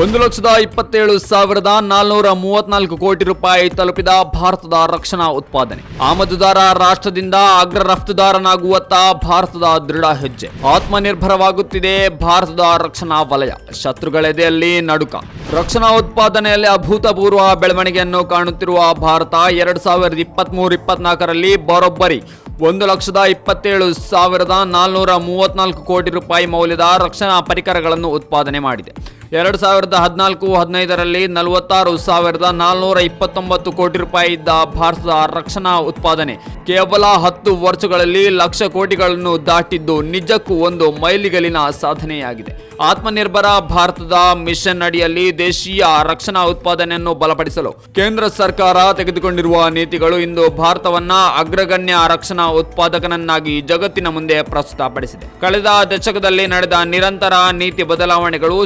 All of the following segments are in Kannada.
ಒಂದು ಲಕ್ಷದ ಇಪ್ಪತ್ತೇಳು ಸಾವಿರದ ನಾಲ್ನೂರ ಮೂವತ್ನಾಲ್ಕು ಕೋಟಿ ರೂಪಾಯಿ ತಲುಪಿದ ಭಾರತದ ರಕ್ಷಣಾ ಉತ್ಪಾದನೆ. ಆಮದುದಾರ ರಾಷ್ಟ್ರದಿಂದ ಅಗ್ರ ರಫ್ತುದಾರನಾಗುವತ್ತ ಭಾರತದ ದೃಢ ಹೆಜ್ಜೆ. ಆತ್ಮನಿರ್ಭರವಾಗುತ್ತಿದೆ ಭಾರತದ ರಕ್ಷಣಾ ವಲಯ. ಶತ್ರುಗಳೆದೆಯಲ್ಲಿ ನಡುಕ. ರಕ್ಷಣಾ ಉತ್ಪಾದನೆಯಲ್ಲಿ ಅಭೂತಪೂರ್ವ ಬೆಳವಣಿಗೆಯನ್ನು ಕಾಣುತ್ತಿರುವ ಭಾರತ ಎರಡು ಸಾವಿರದ ಇಪ್ಪತ್ಮೂರು ಇಪ್ಪತ್ನಾಲ್ಕರಲ್ಲಿ ಬರೋಬ್ಬರಿ. ಒಂದು ಲಕ್ಷದ ಇಪ್ಪತ್ತೇಳು ಸಾವಿರದ ನಾಲ್ನೂರ ಮೂವತ್ನಾಲ್ಕು ಕೋಟಿ ರೂಪಾಯಿ ಮೌಲ್ಯದ ರಕ್ಷಣಾ ಪರಿಕರಗಳನ್ನು ಉತ್ಪಾದನೆ ಮಾಡಿದೆ. ಎರಡು ಸಾವಿರದ ಹದಿನಾಲ್ಕು ಹದಿನೈದರಲ್ಲಿ ನಲವತ್ತಾರು ಸಾವಿರದ ನಾಲ್ನೂರ ಇಪ್ಪತ್ತೊಂಬತ್ತು ಕೋಟಿ ರೂಪಾಯಿ ಇದ್ದ ಭಾರತದ ರಕ್ಷಣಾ ಉತ್ಪಾದನೆ ಕೇವಲ ಹತ್ತು ವರ್ಷಗಳಲ್ಲಿ ಲಕ್ಷ ಕೋಟಿಗಳನ್ನು ದಾಟಿದ್ದು ನಿಜಕ್ಕೂ ಒಂದು ಮೈಲಿಗಲಿನ ಸಾಧನೆಯಾಗಿದೆ. ಆತ್ಮನಿರ್ಭರ ಭಾರತದ ಮಿಷನ್ ಅಡಿಯಲ್ಲಿ ದೇಶೀಯ ರಕ್ಷಣಾ ಉತ್ಪಾದನೆಯನ್ನು ಬಲಪಡಿಸಲು ಕೇಂದ್ರ ಸರ್ಕಾರ ತೆಗೆದುಕೊಂಡಿರುವ ನೀತಿಗಳು ಇಂದು ಭಾರತವನ್ನ ಅಗ್ರಗಣ್ಯ ರಕ್ಷಣಾ ಉತ್ಪಾದಕನನ್ನಾಗಿ ಜಗತ್ತಿನ ಮುಂದೆ ಪ್ರಸ್ತುತಪಡಿಸಿದೆ. ಕಳೆದ ದಶಕದಲ್ಲಿ ನಡೆದ ನಿರಂತರ ನೀತಿ ಬದಲಾವಣೆಗಳು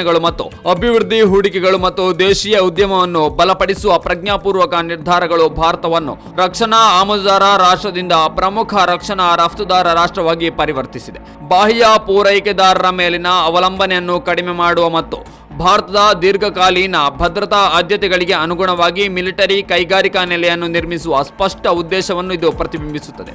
ಸಂಶೋಧನೆಗಳು ಮತ್ತು ಅಭಿವೃದ್ಧಿ ಹೂಡಿಕೆಗಳು ಮತ್ತು ದೇಶೀಯ ಉದ್ಯಮವನ್ನು ಬಲಪಡಿಸುವ ಪ್ರಜ್ಞಾಪೂರ್ವಕ ನಿರ್ಧಾರಗಳು ಭಾರತವನ್ನು ರಕ್ಷಣಾ ಆಮದುದಾರ ರಾಷ್ಟ್ರದಿಂದ ಪ್ರಮುಖ ರಕ್ಷಣಾ ರಫ್ತುದಾರ ರಾಷ್ಟ್ರವಾಗಿ ಪರಿವರ್ತಿಸಿದೆ. ಬಾಹ್ಯ ಪೂರೈಕೆದಾರರ ಮೇಲಿನ ಅವಲಂಬನೆಯನ್ನು ಕಡಿಮೆ ಮಾಡುವ ಮತ್ತು ಭಾರತದ ದೀರ್ಘಕಾಲೀನ ಭದ್ರತಾ ಆದ್ಯತೆಗಳಿಗೆ ಅನುಗುಣವಾಗಿ ಮಿಲಿಟರಿ ಕೈಗಾರಿಕಾ ನೆಲೆಯನ್ನು ನಿರ್ಮಿಸುವ ಸ್ಪಷ್ಟ ಉದ್ದೇಶವನ್ನು ಇದು ಪ್ರತಿಬಿಂಬಿಸುತ್ತದೆ.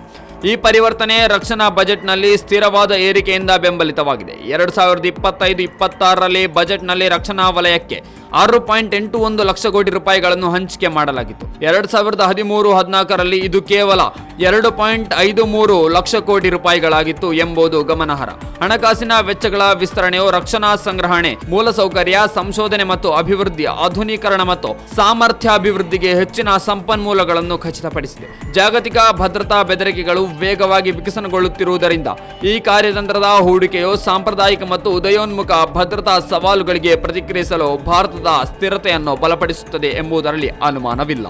ಈ ಪರಿವರ್ತನೆ ರಕ್ಷಣಾ ಬಜೆಟ್ನಲ್ಲಿ ಸ್ಥಿರವಾದ ಏರಿಕೆಯಿಂದ ಬೆಂಬಲಿತವಾಗಿದೆ. ಎರಡು ಸಾವಿರದ ಇಪ್ಪತ್ತೈದು, ಇಪ್ಪತ್ತಾರರಲ್ಲಿ ಬಜೆಟ್ನಲ್ಲಿ ರಕ್ಷಣಾ ವಲಯಕ್ಕೆ ಆರು ಪಾಯಿಂಟ್ ಎಂಟು ಒಂದು ಲಕ್ಷ ಕೋಟಿ ರೂಪಾಯಿಗಳನ್ನು ಹಂಚಿಕೆ ಮಾಡಲಾಗಿತ್ತು. ಎರಡು ಸಾವಿರದ ಹದಿಮೂರು ಹದಿನಾಲ್ಕರಲ್ಲಿ ಇದು ಕೇವಲ ಎರಡು ಪಾಯಿಂಟ್ ಐದು ಮೂರು ಲಕ್ಷ ಕೋಟಿ ರೂಪಾಯಿಗಳಾಗಿತ್ತು ಎಂಬುದು ಗಮನಾರ್ಹ. ಹಣಕಾಸಿನ ವೆಚ್ಚಗಳ ವಿಸ್ತರಣೆಯು ರಕ್ಷಣಾ ಸಂಗ್ರಹಣೆ ಮೂಲಸೌಕರ್ಯ ಸಂಶೋಧನೆ ಮತ್ತು ಅಭಿವೃದ್ಧಿ ಆಧುನೀಕರಣ ಮತ್ತು ಸಾಮರ್ಥ್ಯಾಭಿವೃದ್ಧಿಗೆ ಹೆಚ್ಚಿನ ಸಂಪನ್ಮೂಲಗಳನ್ನು ಖಚಿತಪಡಿಸಿದೆ. ಜಾಗತಿಕ ಭದ್ರತಾ ಬೆದರಿಕೆಗಳು ವೇಗವಾಗಿ ವಿಕಸನಗೊಳ್ಳುತ್ತಿರುವುದರಿಂದ ಈ ಕಾರ್ಯತಂತ್ರದ ಹೂಡಿಕೆಯು ಸಾಂಪ್ರದಾಯಿಕ ಮತ್ತು ಉದಯೋನ್ಮುಖ ಭದ್ರತಾ ಸವಾಲುಗಳಿಗೆ ಪ್ರತಿಕ್ರಿಯಿಸಲು ಭಾರತದ ಸ್ಥಿರತೆಯನ್ನು ಬಲಪಡಿಸುತ್ತದೆ ಎಂಬುದರಲ್ಲಿ ಅನುಮಾನವಿಲ್ಲ.